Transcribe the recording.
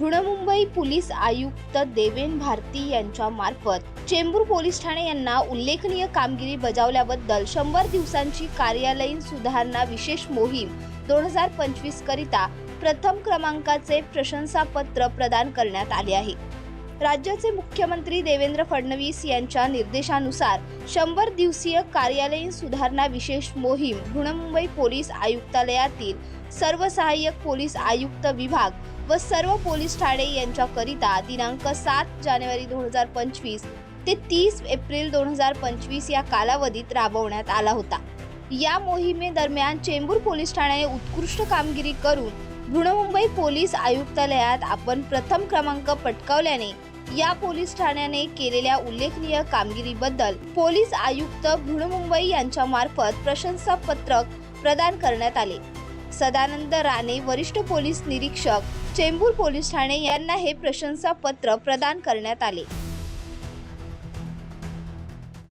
Brihanmumbai police आयुक्त देवेन भारती यांच्या मार्फत चेंबूर पोलीस ठाणे यांना उल्लेखनीय कामगिरी बजावल्याबद्दल शंभर दिवसांची कार्यालयीन सुधारणा विशेष मोहीम दोन हजार पंचवीस करिता प्रथम क्रमांकाचे प्रशंसापत्र प्रदान करण्यात आले आहे. राज्याचे मुख्यमंत्री देवेंद्र फडणवीस यांच्या निर्देशानुसार शंभर दिवसीय कार्यालयीन सुधारणा विशेष मोहीम बृहमुंबई पोलीस आयुक्तालयातील सर्व सहाय्यक पोलीस आयुक्त विभाग व सर्व पोलीस ठाणे यांच्याकरिता दिनांक सात जानेवारी दोन हजार पंचवीस ते तीस एप्रिल दोन हजार पंचवीस या कालावधीत राबवण्यात आला होता. या मोहिमेदरम्यान चेंबूर पोलीस ठाण्याने उत्कृष्ट कामगिरी करून बृहमुंबई पोलीस आयुक्तालयात आपण प्रथम क्रमांक पटकावल्याने या पोलीस ठाण्याने केलेल्या उल्लेखनीय कामगिरीबद्दल पोलीस आयुक्त बृहमुंबई यांच्यामार्फत प्रशंसापत्रक प्रदान करण्यात आले. सदानंद राणे वरिष्ठ पोलीस निरीक्षक चेंबूर पोलीस ठाणे यांना हे प्रशंसापत्र प्रदान करण्यात आले.